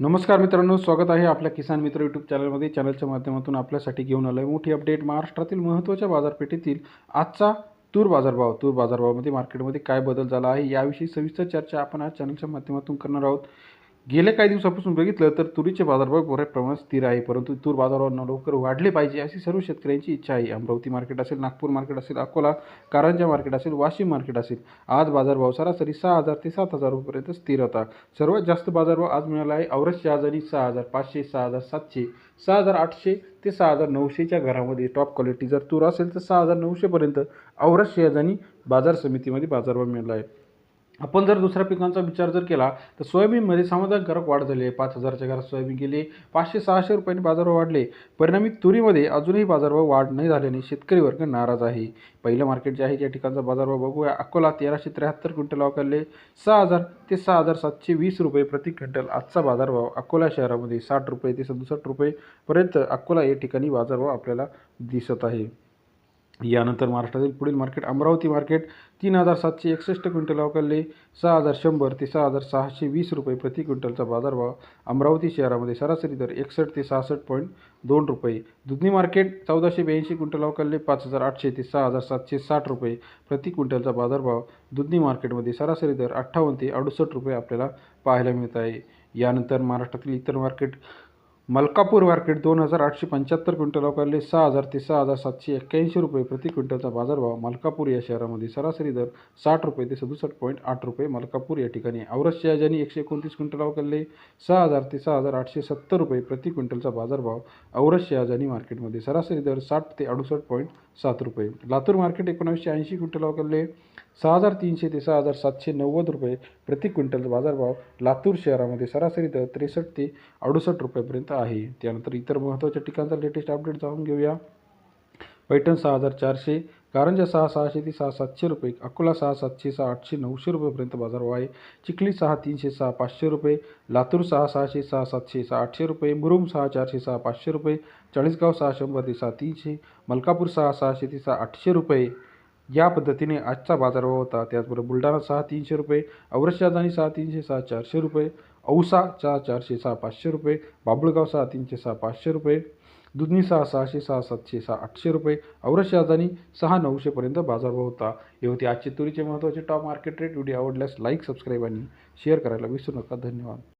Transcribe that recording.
नमस्कार मित्रांनो स्वागत आहे आपल्या किसान मित्र यूट्यूब चॅनलमध्ये चॅनलच्या माध्यमातून आपल्यासाठी घेऊन आलं आहे मोठी अपडेट महाराष्ट्रातील महत्त्वाच्या बाजारपेठेतील आजचा तूर बाजारभाव तूर बाजारभावामध्ये मार्केटमध्ये काय बदल झाला आहे याविषयी सविस्तर चर्चा आपण आज चॅनलच्या माध्यमातून करणार आहोत. गेल्या काही दिवसापासून बघितलं तर तुरीचे बाजारभाव मोठ्या प्रमाणात स्थिर आहे. परंतु तूर बाजारभाव लवकर वाढले पाहिजे अशी सर्व शेतकऱ्यांची इच्छा आहे. अमरावती मार्केट असेल नागपूर मार्केट असेल अकोला कारंजा मार्केट असेल वाशिम मार्केट असेल आज बाजारभाव सरासरी सहा हजार ते सात हजार रुपयेपर्यंत स्थिर होता. सर्वात जास्त बाजारभाव आज मिळाला आहे औरस शहाजानी सहा हजार पाचशे सहा हजार सातशे सहा हजार आठशे ते सहा हजार नऊशेच्या घरामध्ये. टॉप क्वालिटी जर तूर असेल तर सहा हजार नऊशेपर्यंत औरस शेजानी बाजार समितीमध्ये बाजारभाव मिळाला आहे. आपण जर दुसऱ्या पिकांचा विचार जर केला तर सोयाबीनमध्ये समाधानकारक वाढ झाली आहे. पाच हजारच्या घरात सोयाबीन गेले पाचशे सहाशे रुपयांनी बाजारभाव वाढले. परिणामी तुरीमध्ये अजूनही बाजारभाव वाढ नाही झाल्याने शेतकरी वर्ग नाराज आहे. पहिलं मार्केट जे आहे त्या ठिकाणचा बाजारभाव बघूया अकोला तेराशे त्र्याहत्तर क्विंटल अवकाळले सहा हजार ते सहा हजार सातशे वीस रुपये प्रति क्विंटल आजचा बाजारभाव. अकोला शहरामध्ये साठ रुपये ते सदुसष्ट रुपयेपर्यंत अकोला या ठिकाणी बाजारभाव आपल्याला दिसत आहे. यानंतर महाराष्ट्रातील पुढील मार्केट अमरावती मार्केट तीन हजार सातशे एकसष्ट क्विंटल अवकाळले सहा हजार शंभर ते सहा हजार सहाशे वीस रुपये प्रति क्विंटलचा बाजारभाव अमरावती शहरामध्ये सरासरी दर एकसष्ट ते सहासष्ट पॉईंट दोन रुपये. दुधनी मार्केट चौदाशे ब्याऐंशी क्विंटल अवकलले पाच हजार आठशे ते सहा हजार सातशे साठ रुपये प्रति क्विंटलचा बाजारभाव दुधनी मार्केटमध्ये सरासरी दर अठ्ठावन्न ते अडुसष्ट रुपये आपल्याला पाहायला मिळत आहे. यानंतर महाराष्ट्रातील इतर मार्केट मलकापूर मार्केट दोन हजार आठशे पंच्याहत्तर क्विंटल अवकाळले सहा हजार ते सहा हजार सातशे एक्क्याऐंशी रुपये प्रति क्विंटलचा बाजारभाव मलकापूर या शहरामध्ये सरासरी दर साठ रुपये ते सदुसष्ट पॉईंट आठ रुपये मलकापूर या ठिकाणी. औरस शहाजानी एकशे एकोणतीस क्विंटल अवकाळले सहा हजार ते सहा हजार आठशे सत्तर रुपये प्रति क्विंटलचा बाजारभाव औरस शहाजानी मार्केटमध्ये सरासरी दर साठ ते अडुसष्ट पॉईंट सात रुपये. लातूर मार्केट एकोणीसशे ऐंशी क्विंटल अवकाळले सहा हजार तीनशे ते सहा हजार सातशे नव्वद रुपये प्रति क्विंटलचा बाजारभाव लातूर शहरामध्ये सरासरी दर त्रेसष्ट ते अडुसष्ट रुपयेपर्यंत आहे. त्यानंतर इतर महत्त्वाच्या ठिकाणचा लेटेस्ट अपडेट जाणून घेऊया. पैठण सहा हजार चारशे कारंजा सहा सहाशे ते सहा सातशे रुपये अकोला सहा सातशे सहा आठशे नऊशे रुपयेपर्यंत बाजारभाव आहे चिखली सहा तीनशे सहा पाचशे रुपये लातूर सहा सहाशे सहा सातशे सहा आठशे रुपये मुरुम सहा चारशे सहा पाचशे रुपये चाळीसगाव सहा शंभर ते सहा तीनशे मलकापूर सहा सहाशे ते सहा आठशे रुपये. या पद्धतीने आजचा बाजारभाव होता. त्याचबरोबर बुलढाणा सहा तीनशे रुपये औरंगाबाद सहा तीनशे सहा चारशे रुपये औसा सहा चारशे सहा पाचशे रुपये बाबुळगाव सहा तीनशे सहा पाचशे रुपये दुधनी सहा सहाशे सहा सातशे सहा आठशे रुपये औरंगाबाद सहा नऊशेपर्यंत बाजारभाव होता. हे होते आजचे तुरीचे महत्त्वाचे टॉप मार्केट रेट व्हिडिओ आवडल्यास लाईक सबस्क्राईब आणि शेअर करायला विसरू नका. धन्यवाद.